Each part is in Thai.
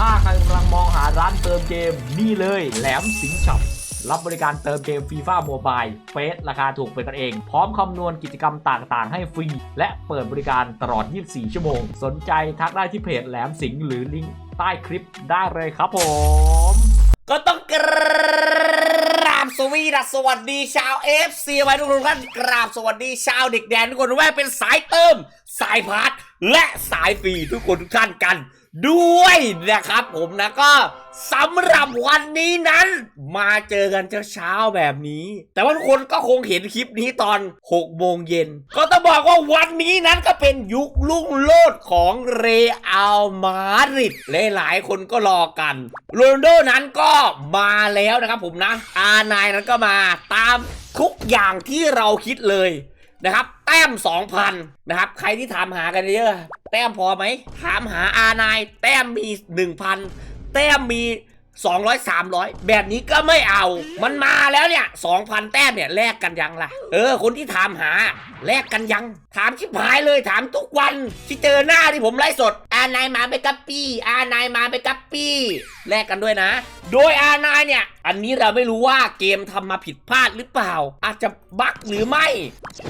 ถ้าใครกำลังมองหาร้านเติมเกมนี่เลยแหลมสิงช็อปรับบริการเติมเกมฟีฟ่าโมบายเฟสราคาถูกเป็นกันเอง พร้อมคำนวณกิจกรรมต่างๆ ให้ฟรี และเปิดบริการตลอด 24 ชั่วโมง สนใจทักได้ที่เพจแหลมสิงหรือลิงก์ใต้คลิปได้เลยครับผม ก็ต้องกราบสวีดัสสวัสดีชาวเอฟซีไว้ทุกท่านกราบสวัสดีชาวเด็กแดนทุกคนว่เป็นสายเติม สายพาร์ทและสายฟรีทุกคนทุกท่านกัน ด้วยนะครับผมนะก็สำหรับวันนี้นั้น มาเจอกันเช้าๆแบบนี้ แต่ว่าทุกคนก็คงเห็นคลิปนี้ตอน6โมงเย็น ก็ต้องบอกว่าวันนี้นั้นก็เป็นยุคลุ่งโลดของเรอัลมาดริดหลายๆคนก็รอกันโรนโดนั้นก็มาแล้วนะครับผมนะอาไนายนั้นก็มาตามทุกอย่างที่เราคิดเลย นะครับ แต้ม 2,000 นะครับ ใครที่ถามหากันเยอะ แต้มพอไหม ถามหาอานาย แต้มมี 1,000 แต้มมี 200 300 แบบนี้ก็ไม่เอา มันมาแล้วเนี่ย 2,000 แต้มเนี่ยแลกกันยังล่ะ เออ คนที่ถามหาแลกกันยัง ถามชิบหายเลยถามทุกวัน ที่เจอหน้าที่ผมไลฟ์สด อานายมาไปกับปี้อานายมาไปกับปี้แลกกันด้วยนะ โดยอานายเนี่ย อันนี้เราไม่รู้ว่าเกมทำมาผิดพลาดหรือเปล่า อาจจะบั๊กหรือไม่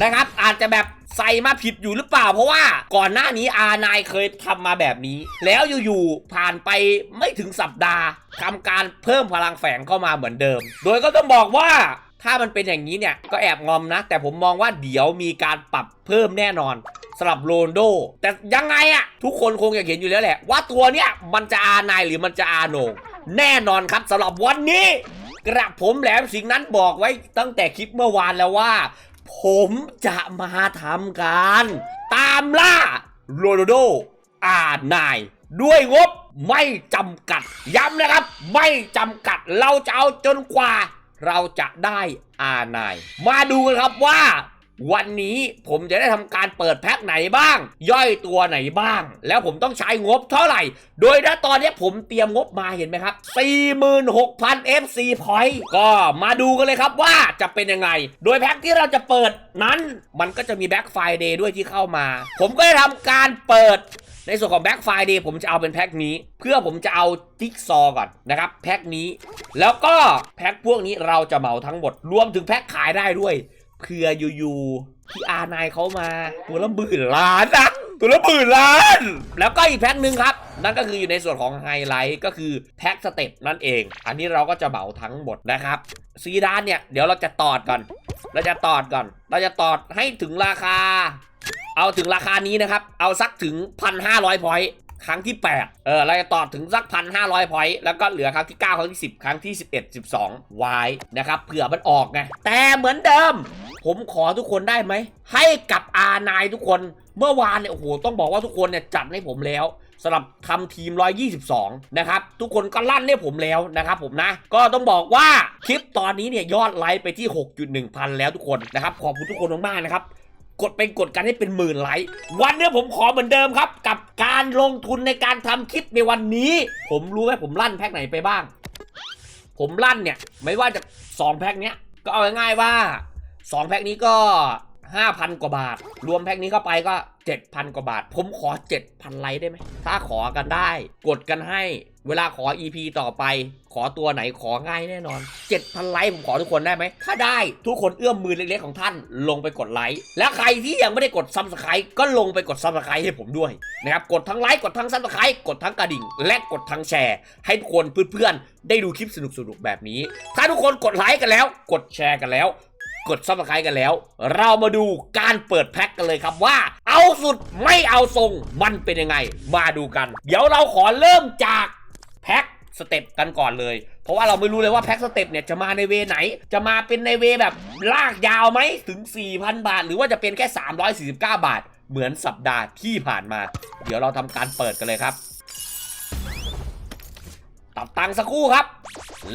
นะครับ อาจจะแบบ ใส่มาผิดอยู่หรือเปล่า เพราะว่าก่อนหน้านี้อานายเคยทำมาแบบนี้ แล้วอยู่ๆผ่านไปไม่ถึงสัปดาห์ทำการเพิ่มพลังแฝงเข้ามาเหมือนเดิม โดยก็ต้องบอกว่าถ้ามันเป็นอย่างนี้เนี่ย ก็แอบงอมนะ แต่ผมมองว่าเดี๋ยวมีการปรับเพิ่มแน่นอนสำหรับโรนโด แต่ยังไงอะทุกคนคงอยากเห็นอยู่แล้วแหละ ว่าตัวเนี้ยมันจะอานายหรือมันจะอาโหนงแน่นอนครับสำหรับวันนี้ กระผมแหลมสิงนั้นบอกไว้ตั้งแต่คลิปเมื่อวานแล้วว่า ผมจะมาทำการ ตามล่าโรนัลโดอานายด้วยงบไม่จำกัด ย้ำนะครับ ไม่จำกัดเราจะเอาจนกว่า เราจะได้อานายมาดูกันครับว่า วันนี้ผมจะได้ทำการเปิดแพ็คไหนบ้าง ย่อยตัวไหนบ้าง แล้วผมต้องใช้งบเท่าไหร่ โดยณตอนนี้ผมเตรียมงบมาเห็นไหมครับ 46,000 FC point ก็มาดูกันเลยครับว่าจะเป็นยังไง โดยแพ็คที่เราจะเปิดนั้น มันก็จะมีแบ็คไฟเดย์ด้วยที่เข้ามา ผมก็จะทำการเปิดในส่วนของแบ็คไฟเดย์ผมจะเอาเป็นแพ็คนี้ เพื่อผมจะเอาจิ๊กซอก่อนนะครับแพ็คนี้ แล้วก็แพ็คพวกนี้เราจะเหมาทั้งหมดรวมถึงแพ็คขายได้ด้วย เพื่ออยู่ๆที่อานายเขามาตัวละหมื่นล้านนะตัวละหมื่นล้าน แล้วก็อีกแพ็คหนึ่งครับ นั่นก็คืออยู่ในส่วนของไฮไลท์ก็คือแพ็คสเต็ปนั่นเอง อันนี้เราก็จะเหมาทั้งหมดนะครับซีดานเนี่ย เดี๋ยวเราจะตอดก่อน เราจะตอดก่อน เราจะตอดให้ถึงราคา เอาถึงราคานี้นะครับ เอาสักถึง 1,500พอยต์ ครั้งที่ 8 เออเราจะต่อถึงสัก1,500พอยต์แล้วก็เหลือครั้งที่ 9 ครั้งที่ 10 ครั้งที่ 11 12 ไว้นะครับเผื่อมันออกไงแต่เหมือนเดิม ผมขอทุกคนได้ไหม ให้กับอานายทุกคนเมื่อวานเนี่ยโอ้โหต้องบอกว่าทุกคนเนี่ยจัดให้ผมแล้วสำหรับทำทีม 122 นะครับ ทุกคนก็ลั่นให้ผมแล้วนะครับผมนะ ก็ต้องบอกว่าคลิปตอนนี้เนี่ยยอดไลค์ไปที่ 6.1 พันแล้วทุกคนนะครับ ขอบคุณทุกคนมากๆนะครับ กดไปกดกันให้เป็นหมื่นไลค์วันนี้ผมขอเหมือนเดิมครับ กับการลงทุนในการทำคลิปในวันนี้ ผมรู้ไหมผมลั่นแพ็คไหนไปบ้าง ผมลั่นเนี่ย ไม่ว่าจะ 2 แพ็คเนี้ยก็เอาง่ายๆว่า 2 แพ็คนี้ก็ 5,000 กว่าบาท รวมแพ็คนี้เข้าไปก็ 7,000 กว่าบาท ผมขอ 7,000 ไลค์ได้ไหม ถ้าขอกันได้ กดกันให้ เวลาขอ EP ต่อไป ขอตัวไหนของ่ายแน่นอน 7,000 ไลค์ผมขอทุกคนได้ไหม ถ้าได้ทุกคนเอื้อมมือเล็กๆของท่านลงไปกดไลค์ และใครที่ยังไม่ได้กด Subscribe ก็ลงไปกด Subscribe ให้ผมด้วยนะครับ กดทั้งไลค์ กดทั้ง Subscribe กดทั้งกระดิ่ง และกดทั้งแชร์ ให้ทุกคนเพื่อนๆได้ดูคลิปสนุกๆแบบนี้ ถ้าทุกคนกดไลค์กันแล้ว กดแชร์กันแล้ว กดซับสไครต์กันแล้ว เรามาดูการเปิดแพ็คกันเลยครับว่า เอาสุดไม่เอาทรงมันเป็นยังไง มาดูกัน เดี๋ยวเราขอเริ่มจากแพ็คสเต็ปกันก่อนเลย เพราะว่าเราไม่รู้เลยว่าแพ็คสเต็ปเนี่ยจะมาในเวไหน จะมาเป็นในเวแบบลากยาวไหมถึง 4,000 บาท หรือว่าจะเป็นแค่ 349 บาท เหมือนสัปดาห์ที่ผ่านมา เดี๋ยวเราทำการเปิดกันเลยครับ ตับตังสักครู่ครับ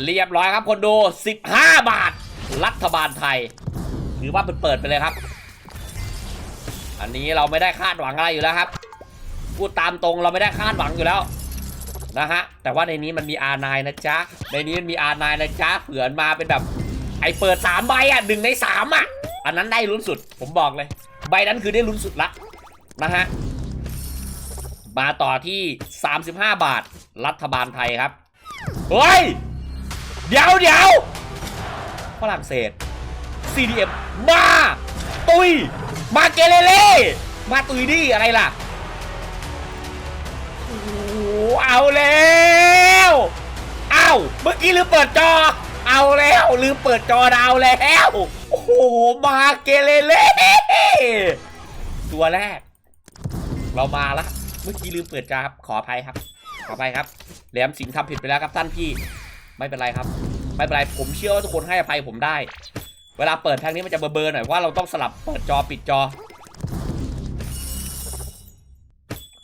เรียบร้อยครับคนดู 15 บาท รัฐบาลไทยถือว่าเปิดๆไปเลยครับ อันนี้เราไม่ได้คาดหวังอะไรอยู่แล้วครับ พูดตามตรงเราไม่ได้คาดหวังอยู่แล้วนะฮะแต่ว่าในนี้มันมี R9 นะจ๊ะในนี้มันมี R9 นะจ๊ะเผื่อมาเป็นแบบไอเปิด3ใบอะหนึ่งใน3อะอันนั้นได้ลุ้นสุดผมบอกเลย ใบนั้นคือได้ลุ้นสุดละนะฮะมาต่อที่ 35 บาท รัฐบาลไทยครับ เฮ้ย เดี๋ยวเดี๋ยว ฝรั่งเศส CDM มาตุย มาเกเรเล่มาตุยดิอะไรล่ะโอ้โหเอาแล้วเอาเมื่อกี้ลืมเปิดจอ เอาแล้วลืมเปิดจอดาวแล้วโอ้โหมาเกเรเล่ตัวแรก เรามาละเมื่อกี้ลืมเปิดจอครับขออภัยครับ ขออภัยครับแหลมสิงห์ทำผิดไปแล้วครับท่านพี่ ไม่เป็นไรครับ ไม่เป็นไรผมเชื่อว่าทุกคนให้อภัยผมได้ เวลาเปิดทางนี้มันจะเบลอๆหน่อยว่าเราต้องสลับเปิดจอปิดจอ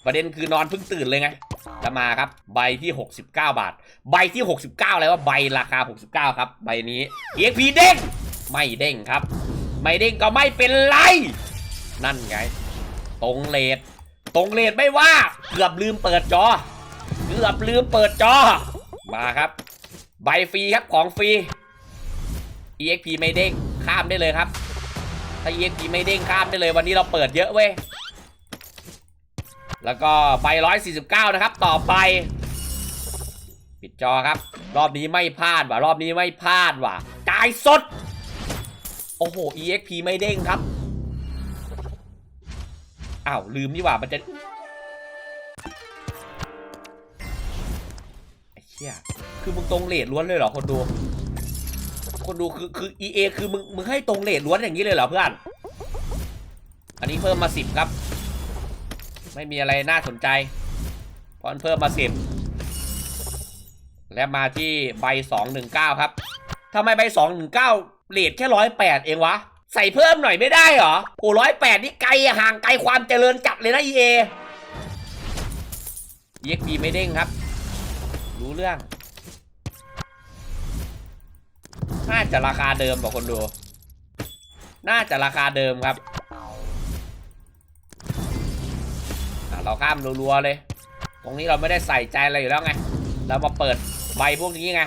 ประเด็นคือนอนเพิ่งตื่นเลยไงจะมาครับ ใบที่ 69 บาท ใบที่ 69แล้วว่าใบราคา 69 ครับ ใบนี้ EXP เด้งไม่เด้งครับ ไม่เด้งก็ไม่เป็นไร นั่นไง ตรงเลทตรงเลทไม่ว่า เกือบลืมเปิดจอ เกือบลืมเปิดจอ มาครับ ใบฟรีครับของฟรี EXP ไม่เด้งข้ามได้เลยครับ ถ้า EXP ไม่เด้งข้ามได้เลยวันนี้เราเปิดเยอะเว้ย แล้วก็ใบ149นะครับ ต่อไป ปิดจอครับ รอบนี้ไม่พลาดว่ะ รอบนี้ไม่พลาดว่ะจ่ายสด โอ้โห EXP ไม่เด้งครับ อ้าว ลืมนี่หว่ามันจะไอ้เชี่ย คือมึงตรงเลทล้วนเลยเหรอคนดู คนดูคือคือ EA คือมึงมึงให้ตรงเลทล้วนอย่างนี้เลยเหรอเพื่อน อันนี้เพิ่มมาสิบครับ ไม่มีอะไรน่าสนใจเพราะมันเพิ่มมาสิบและมาที่ใบสองหนึ่งเก้าครับทำไมใบสองหนึ่งเก้าเลทแค่ร้อยแปดเองวะ ใส่เพิ่มหน่อยไม่ได้เหรอโอ้ร้อยแปดนี่ไกลอะห่างไกลความเจริญจัดเลยนะ EA EXP ไม่เด้งครับ รู้เรื่อง น่าจะราคาเดิมบอกคนดู น่าจะราคาเดิมครับเราข้ามรัวๆเลย ตรงนี้เราไม่ได้ใส่ใจอะไรอยู่แล้วไง เรามาเปิดใบพวกนี้ไง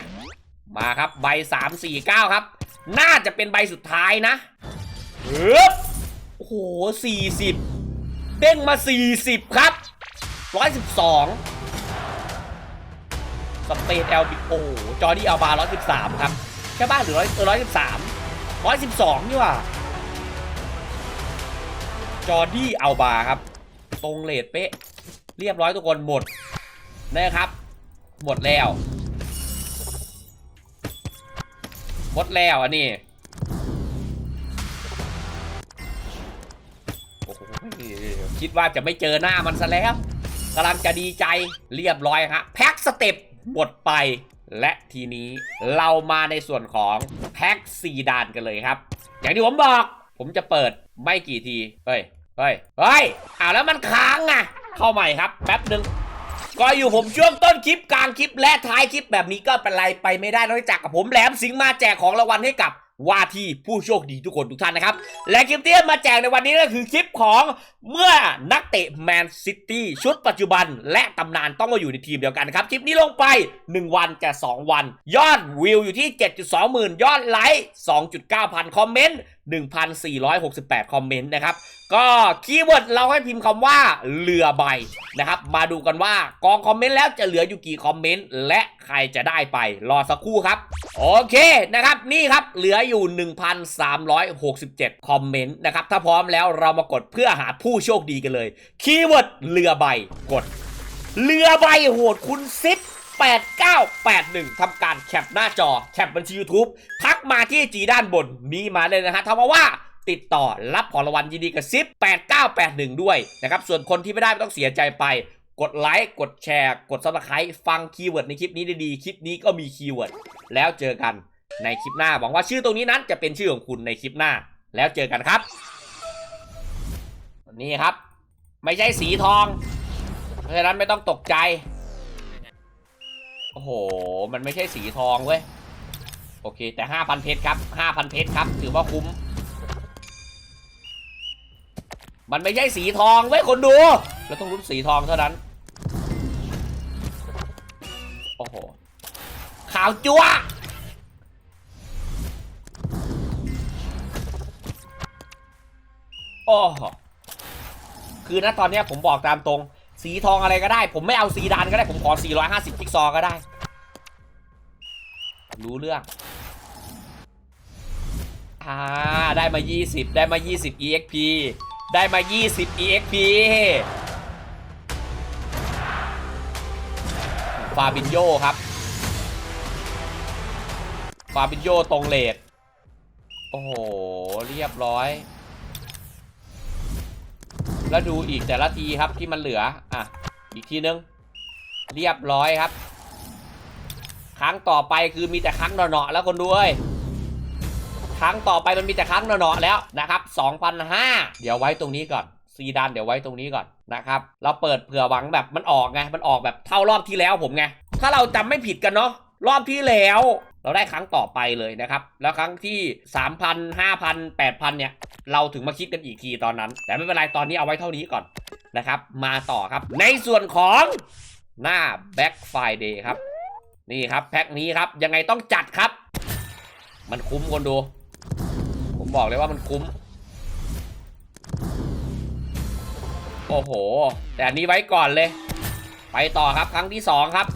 มาครับใบสามสี่เก้าครับ น่าจะเป็นใบสุดท้ายนะโอ้โหสี่สิบเด้งมาสี่สิบครับร้อยสิบสองสเปนเอลบิโอจอร์ดี้อัลบาร้อยสิบสามครับ แค่บ้านหรือร้อยร้อยสิบสามร้อยสิบสองนี่ว่าจอร์ดี้อัลบาครับ ตรงเลทเป๊ะ เรียบร้อยทุกคนหมดนะครับ หมดแล้ว หมดแล้วอันนี้คิดว่าจะไม่เจอหน้ามันซะแล้วกำลังจะดีใจเรียบร้อยฮะแพ็กสเต็ปหมดไป และทีนี้เรามาในส่วนของแพ็กซีดานกันเลยครับ อย่างที่ผมบอก ผมจะเปิดไม่กี่ที เฮ้ย เฮ้ย เฮ้ยอ้าวแล้วมันค้างอะ เข้าใหม่ครับแป๊บหนึ่งก็อยู่ผมช่วงต้นคลิปกลางคลิปและท้ายคลิปแบบนี้ก็เป็นไรไปไม่ได้นอกจากกับผมแหลมสิงมาแจกของรางวัลให้กับ ว่าที่ผู้โชคดีทุกคนทุกท่านนะครับ และคลิปที่มาแจกในวันนี้ก็คือคลิปของเมื่อนักเตะแมนซิตี้ชุดปัจจุบัน และตำนานต้องมาอยู่ในทีมเดียวกันครับ คลิปนี้ลงไป 1 วันจะ2วัน ยอดวิวอยู่ที่ 7.2 หมื่นยอดไลค์ 2.9 พันคอมเมนต์ 1,468 คอมเมนต์นะครับ ก็คีย์เวิร์ดเราให้พิมพ์คำว่าเรือใบนะครับ มาดูกันว่ากองคอมเมนต์แล้วจะเหลืออยู่กี่คอมเมนต์และใครจะได้ไป รอสักครู่ครับ โอเคนะครับ นี่ครับเหลืออยู่ 1,367 คอมเมนต์นะครับ ถ้าพร้อมแล้วเรามากดเพื่อหาผู้โชคดีกันเลย คีย์เวิร์ดเรือใบกด เรือใบโหดคุณซิป8981 ทำการแคปหน้าจอ แคปบัญชี YouTube ทักมาที่จีด้านบนนี้มาเลยนะฮะทำมาว่า ติดต่อรับของรางวัลยินดีกับซิป8981 ด้วยนะครับส่วนคนที่ไม่ได้ไม่ต้องเสียใจไปกดไลค์กดแชร์ กด subscribe ฟังคีย์เวิร์ดในคลิปนี้ดีๆ คลิปนี้ก็มีคีย์เวิร์ดแล้วเจอกันในคลิปหน้าหวังว่าชื่อตรงนี้นั้นจะเป็นชื่อของคุณในคลิปหน้า แล้วเจอกันครับ นี่ครับ ไม่ใช่สีทอง เพราะฉะนั้นไม่ต้องตกใจ โอ้โห มันไม่ใช่สีทองเว้ย โอเค แต่ 5,000 เพชรครับ 5,000 เพชรครับ ถือว่าคุ้ม มันไม่ใช่สีทองเว้คนดูเราต้องรุ้นสีทองเท่านั้น โอ้โหขาวจั๊วโอ้คือณตอนนี้ผมบอกตามตรง สีทองอะไรก็ได้ ผมไม่เอาซีดานก็ได้ ผมขอ 450จิ๊กซอว์ก็ได้ รู้เรื่องอ่าได้มา 20 ได้มา 20 EXP ได้มา 20 EXP ฟาบินโยครับ ฟาบินโยตรงเลดโอ้โห เรียบร้อย แล้วดูอีกแต่ละทีครับที่มันเหลือ อะ อีกทีนึง เรียบร้อยครับ ครั้งต่อไปคือมีแต่ครั้งหนอๆแล้วคนดูเอ้ย ครั้งต่อไปมันมีแต่ครั้งหนอๆแล้วนะครับ2,005 เดี๋ยวไว้ตรงนี้ก่อนซีดานเดี๋ยวไว้ตรงนี้ก่อนนะครับเราเปิดเผื่อหวังแบบมันออกไงมันออกแบบเท่ารอบที่แล้วผมไงถ้าเราจำไม่ผิดกันเนาะรอบที่แล้วเราได้ครั้งต่อไปเลยนะครับ แล้วครั้งที่ 3,000 5,000 8,000 เนี่ย เราถึงมาคิดกันอีกทีตอนนั้น แต่ไม่เป็นไรตอนนี้เอาไว้เท่านี้ก่อนนะครับ มาต่อครับ ในส่วนของหน้า Black Friday ครับ นี่ครับ แพ็คนี้ครับ ยังไงต้องจัดครับ มันคุ้มคนดู บอกเลยว่ามันคุ้ม โอ้โห แต่อันนี้ไว้ก่อนเลย ไปต่อครับครั้งที่สองครับ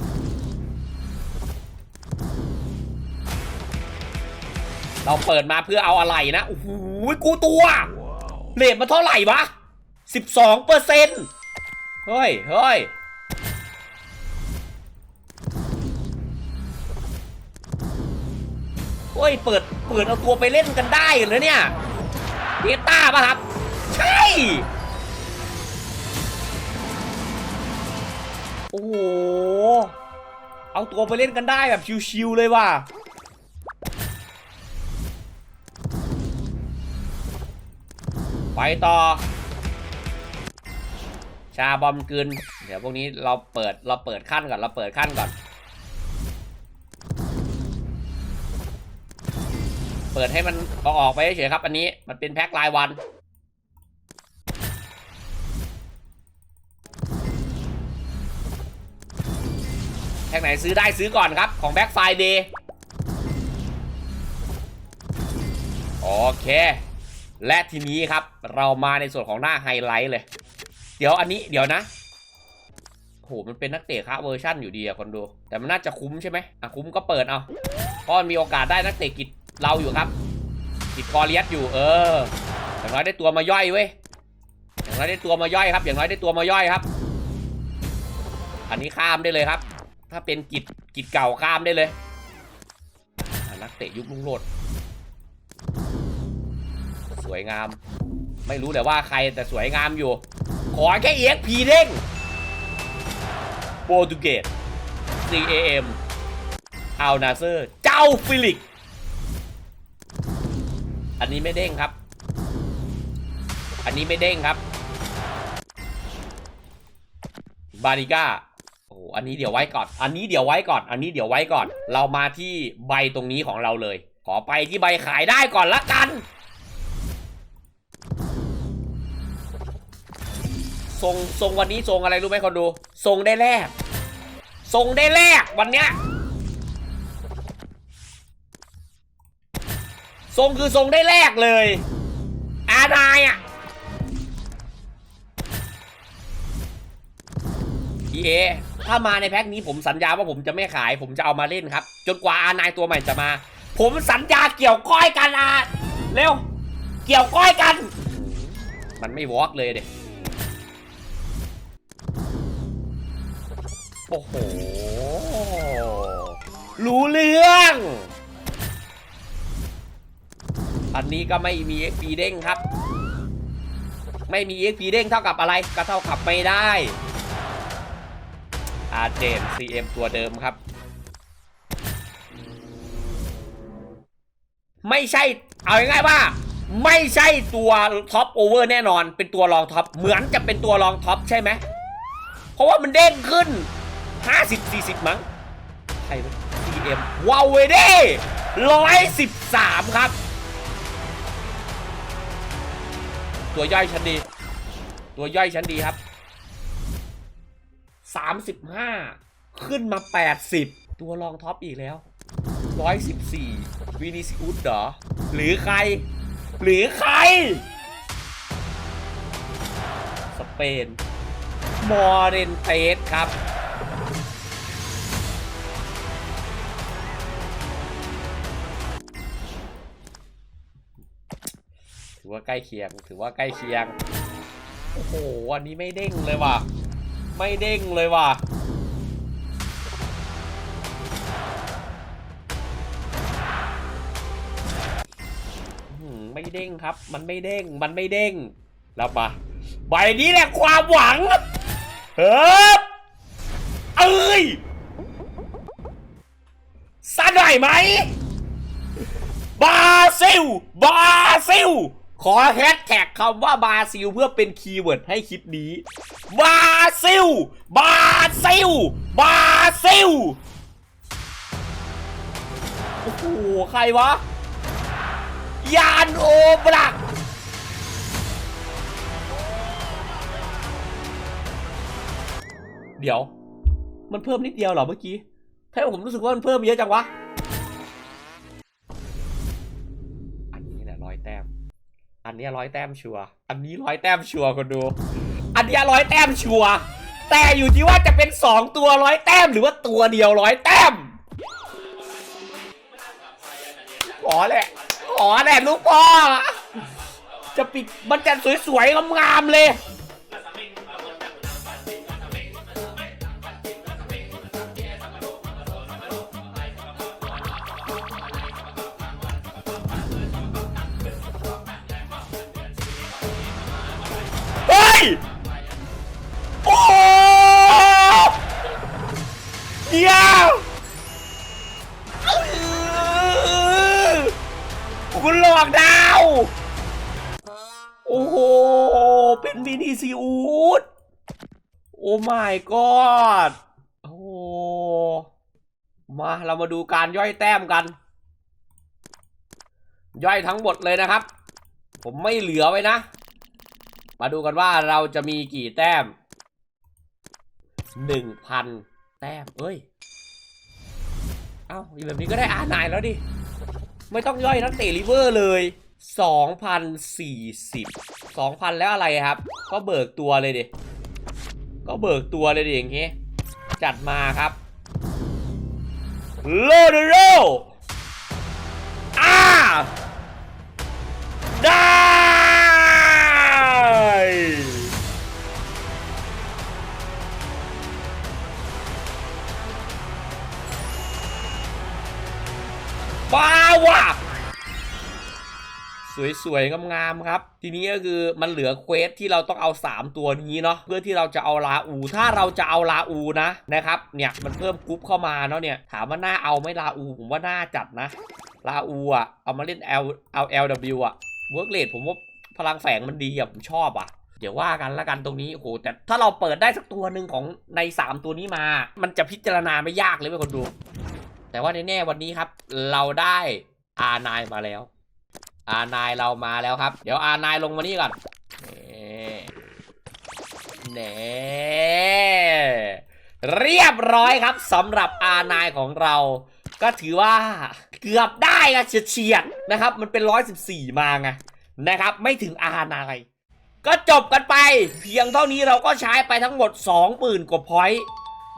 เราเปิดมาเพื่อเอาอะไรนะ โอ้โห กูตัว เลทมันเท่าไหร่วะ 12เปอร์เซ็นต์เฮ้ยเฮ้ย เฮ้ยเปิดเปิดเอาตัวไปเล่นกันได้เหรอเนี่ยเบต้าป่ะครับ ใช่ โอ้โห เอาตัวไปเล่นกันได้แบบชิวๆเลยว่ะไปต่อ ชาบอมกึนเดี๋ยวพวกนี้เราเปิดเราเปิดขั้นก่อนเราเปิดขั้นก่อน เปิดให้มันเอาออกไปเฉยครับ อันนี้มันเป็นแพ็ครายวัน แพ็คไหนซื้อได้ซื้อก่อนครับ ของแบ็คไฟเดย์โอเค และทีนี้ครับ เรามาในส่วนของหน้าไฮไลท์เลย เดี๋ยวอันนี้เดี๋ยวนะโหมันเป็นนักเตะค้าเวอร์ชั่นอยู่ดีอะคนดู แต่มันน่าจะคุ้มใช่ไหมอะคุ้มก็เปิดเอาเพราะมันมีโอกาสได้นักเตะกิจ เราอยู่ครับกิจกอเลียสอยู่เออ อย่างน้อยได้ตัวมาย่อยเว้ยอย่างน้อยได้ตัวมาย่อยครับ อย่างน้อยได้ตัวมาย่อยครับ อันนี้ข้ามได้เลยครับ ถ้าเป็นกิจกิจเก่าข้ามได้เลยนักเตะยุคลุงโรดสวยงาม ไม่รู้เลยว่าใครแต่สวยงามอยู่ ขอแค่ EXP เด้งโปรตุเกส CAM อัลนาเซอร์ เจ้าฟิลิก อันนี้ไม่เด้งครับ อันนี้ไม่เด้งครับ บาริก้าโอ้โหอันนี้เดี๋ยวไว้ก่อน อันนี้เดี๋ยวไว้ก่อน อันนี้เดี๋ยวไว้ก่อน เรามาที่ใบตรงนี้ของเราเลย ขอไปที่ใบขายได้ก่อนละกัน ทรงทรงวันนี้ทรงอะไรรู้ไหมคนดู ทรงได้แรก ทรงได้แรกวันเนี้ย ทรงคือทรงได้แรกเลย อาดายอะพีเอถ้ามาในแพ็คนี้ผมสัญญาว่าผมจะไม่ขาย ผมจะเอามาเล่นครับ จนกว่าอานายตัวใหม่จะมา ผมสัญญาเกี่ยวก้อยกันอะเร็ว เกี่ยวก้อยกัน มันไม่วอล์กเลยเด็กโอ้โห รู้เรื่อง อันนี้ก็ไม่มี XP เด้งครับ ไม่มี XP เด้งเท่ากับอะไร ก็เท่ากับไม่ได้อาเจน CM ตัวเดิมครับ ไม่ใช่ เอาง่ายๆว่า ไม่ใช่ตัวท็อปโอเวอร์แน่นอน เป็นตัวรองท็อป เหมือนจะเป็นตัวรองท็อปใช่ไหม เพราะว่ามันเด้งขึ้น 50 40 มั้งใครวะ CM วาวเวเด้113 ครับ ตัวย่อยชั้นดี ตัวย่อยชั้นดีครับ35ขึ้นมา80ตัวรองท็อปอีกแล้ว114วินิซิอุสเหรอ หรือใคร หรือใคร สเปน มอร์เรนเตสครับ ว่าใกล้เคียง ถือว่าใกล้เคียง โอ้โห วันนี้ไม่เด้งเลยว่ะ ไม่เด้งเลยว่ะ ไม่เด้งครับ มันไม่เด้ง มันไม่เด้งแล้วมาใบนี้แหละความหวัง เฮ้ยเอ้ยซะหน่อยไหมบาซิล บาซิล ขอแฮชแท็กคำว่าบราซิลเพื่อเป็นคีย์เวิร์ดให้คลิปนี้บราซิลบราซิลบราซิล โอ้โห ใครวะ ยานโอบลักเดี๋ยว มันเพิ่มนิดเดียวเหรอเมื่อกี้แค่ผมรู้สึกว่ามันเพิ่มเยอะจังวะ อันนี้แหละร้อยแต้ม อันนี้ร้อยแต้มชัวอันนี้ร้อยแต้มชัวคนดู อันนี้ร้อยแต้มชัวแต่อยู่ที่ว่าจะเป็นสองตัวร้อยแต้มหรือว่าตัวเดียวร้อยแต้ม ขอแหละ ขอแหละลูกพ่อ จะปิดมันจะสวยๆงามๆเลย my god โอ้โหมาเรามาดูการย่อยแต้มกัน ย่อยทั้งหมดเลยนะครับ ผมไม่เหลือไว้นะ มาดูกันว่าเราจะมีกี่แต้มหนึ่งพันแต้ม เอ้ย เอ้าอยู่แบบนี้ก็ได้อาหนายแล้วดิ ไม่ต้องย่อยนักเตะลิเวอร์เลย2,040 2,000 แล้วอะไรครับ ก็เบิกตัวเลยดิ ก็เบิกตัวเลยดิอย่างงี้ จัดมาครับโลเดโรอ่าได้บ้าว่ะ สวยๆงามๆครับ ทีนี้ก็คือมันเหลือเควสที่เราต้องเอา 3 ตัวนี้เนาะเพื่อที่เราจะเอาลาอู ถ้าเราจะเอาลาอูนะนะครับเนี่ยมันเพิ่มกรุ๊ปเข้ามาเนาะเนี่ยถามว่าน่าเอาไหม่ลาอู ผมว่าน่าจัดนะลาอูอะเอามาเล่น L เอา LW อะเวิร์กเลดผมว่าพลังแฝงมันดีอะผมชอบอะเดี๋ยวว่ากันละกันตรงนี้โอ้โหแต่ถ้าเราเปิดได้สักตัวหนึ่งของใน 3 ตัวนี้มา มันจะพิจารณาไม่ยากเลยเว้ยคนดู แต่ว่าแน่ๆวันนี้ครับ เราได้ R9 มาแล้ว R9 เรามาแล้วครับ เดี๋ยว R9 ลงมานี่ก่อนนี่แหน่เรียบร้อยครับสำหรับ R9 ของเรา ก็ถือว่าเกือบได้อะเฉียดๆนะครับ มันเป็น 114 มาไงนะครับ ไม่ถึง R9 ก็จบกันไป เพียงเท่านี้เราก็ใช้ไปทั้งหมด 20,000 กว่าพอยต์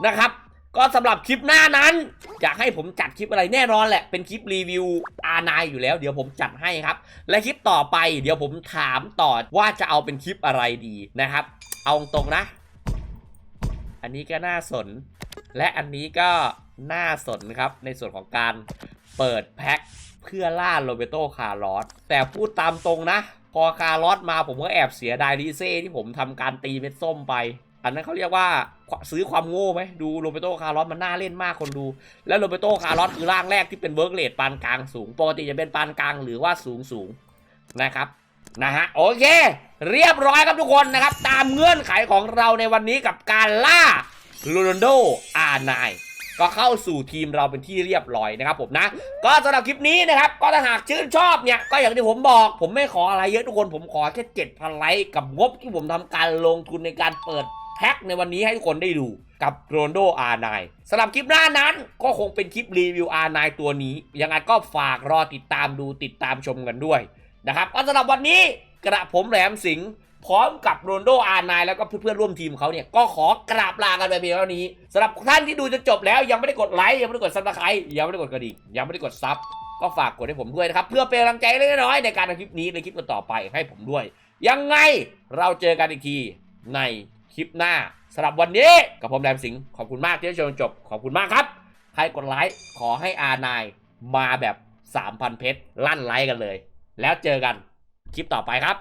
นะครับ ก็สำหรับคลิปหน้านั้น อยากให้ผมจัดคลิปอะไรแน่นอนแหละ เป็นคลิปรีวิว R9 อยู่แล้ว เดี๋ยวผมจัดให้ครับ และคลิปต่อไป เดี๋ยวผมถามต่อว่าจะเอาเป็นคลิปอะไรดีนะครับ เอาตรงนะ อันนี้ก็น่าสน และอันนี้ก็น่าสนครับ ในส่วนของการเปิดแพ็คเพื่อล่าโรเบโตคาร์ลอสแต่พูดตามตรงนะ พอคาร์ลอสมาผมก็แอบเสียดายดีเซ่ที่ผมทำการตีเม็ดส้มไป อันนั้นเขาเรียกว่า ซื้อความโง่ไหมดูโรเบโตคาร์ลอสมันน่าเล่นมากคนดู แล้วโรเบโตคาร์ลอสคือร่างแรกที่เป็นเวิร์กเลดปานกลางสูงปกติจะเป็นปานกลางหรือว่าสูงสูงนะครับนะฮะโอเค เรียบร้อยครับทุกคนนะครับ ตามเงื่อนไขของเราในวันนี้กับการล่าโรนัลโดอาร์ไนก็เข้าสู่ทีมเราเป็นที่เรียบร้อยนะครับผมนะ ก็สำหรับคลิปนี้นะครับ ก็ถ้าหากชื่นชอบเนี่ย ก็อย่างที่ผมบอก ผมไม่ขออะไรเยอะทุกคนผมขอแค่7,000ไลค์กับงบที่ผมทำการลงทุนในการเปิด แพ็คในวันนี้ให้ทุกคนได้ดูกับโรนโด R9 สำหรับคลิปหน้านั้นก็คงเป็นคลิปรีวิว R9 ตัวนี้ ยังไงก็ฝากรอติดตามดูติดตามชมกันด้วยนะครับก็สำหรับวันนี้กระผมแหลมสิงห์พร้อมกับโรนลโดอาร์ไนแล้วก็เพื่อนๆร่วมทีมเขาเนี่ย ก็ขอกราบลากันไปเพียงเท่านี้สำหรับท่านที่ดูจนจบแล้วยังไม่ได้กดไลค์ยังไม่ได้กดซับสไครต์ยังไม่ได้กดกระดิ่งยังไม่ได้กดซับก็ฝากกดให้ผมด้วยนะครับ เพื่อเป็นกำลังใจเล็กน้อยในการทำคลิปนี้ในคลิปต่อไปให้ผมด้วย ยังไงเราเจอกันอีกทีใน ลิปหน้าสำหรับวันนี้กับผมแดมสิงห์ขอบคุณมากที่ได้ชมจนจบขอบคุณมากครับ ใครกดไลค์ขอให้อานายมาแบบ 3,000 เพชรลั่นไลค์กันเลย แล้วเจอกันคลิปต่อไปครับ